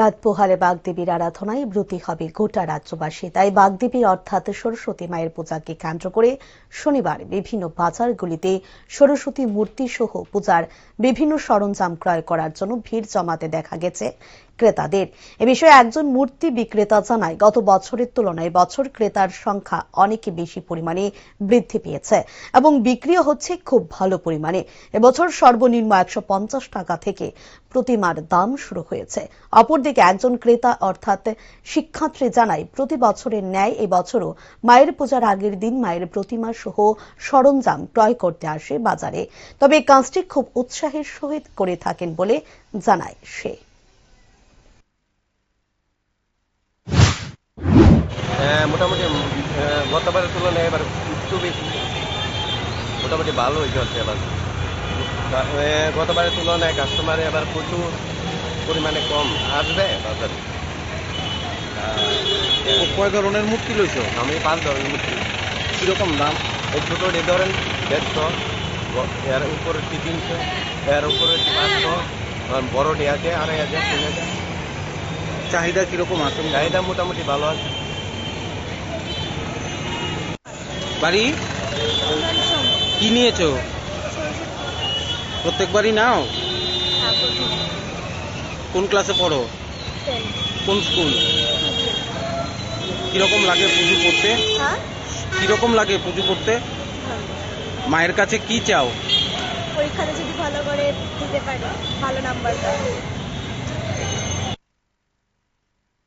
রাত পোহালে বাগদেবীর আরাধনায় ব্রতী হবে গোটা রাজ্যবাসী। তাই বাগদেবী অর্থাৎ সরস্বতী মায়ের পূজাকে কেন্দ্র করে শনিবার বিভিন্ন বাজারগুলিতে সরস্বতী মূর্তি সহ পূজার বিভিন্ন সরঞ্জাম ক্রয় করার জন্য ভিড় জমাতে দেখা গেছে। ক্রেতাদের। এ বিষয়ে একজন মূর্তি বিক্রেতা জানায়, গত বছরের তুলনায় বছর ক্রেতার সংখ্যা অনেক বেশি পরিমাণে বৃদ্ধি পেয়েছে এবং বিক্রিও হচ্ছে খুব ভালো পরিমাণে। এবছর সর্বনিম্ন একশো পঞ্চাশ টাকা থেকে প্রতিমার দাম শুরু হয়েছে। অপরদিকে একজন ক্রেতা অর্থাৎ শিক্ষার্থী জানায়, প্রতি বছরের ন্যায় এবছরও মায়ের পূজার আগের দিন মায়ের প্রতিমা সহ সরঞ্জাম ক্রয় করতে আসে বাজারে। তবে কাজটি খুব উৎসাহের সহিত করে থাকেন বলে জানায় সে। মোটামুটি আহ, গতবারের তুলনায় এবার একটু বেশি। মোটামুটি ভালো হয়েছে হচ্ছে এবার। গতবারের তুলনায় কাস্টমার এবার প্রচুর পরিমাণে কম আসবে বাজারে। কয় ধরনের মূর্তি লইছো? আমি পাঁচ ধরনের মূর্তি কীরকম দাম? এই ছোটোটি ধরেন দেড়শো এর উপরে তিনশো এর উপরে পাঁচশো বড়টি আছে আড়াই হাজার তিন হাজার। চাহিদা কীরকম আছে? চাহিদা মোটামুটি ভালো আছে। বাড়ি? কি নিয়েছো? প্রত্যেকবারই নাও? কোন ক্লাসে পড়ো? কোন স্কুল? কীরকম লাগে পুজো করতে? কীরকম লাগে পুজো করতে? মায়ের কাছে কি চাও? পরীক্ষাতে যদি ভালো করে দিতে পারে, ভালো নাম্বার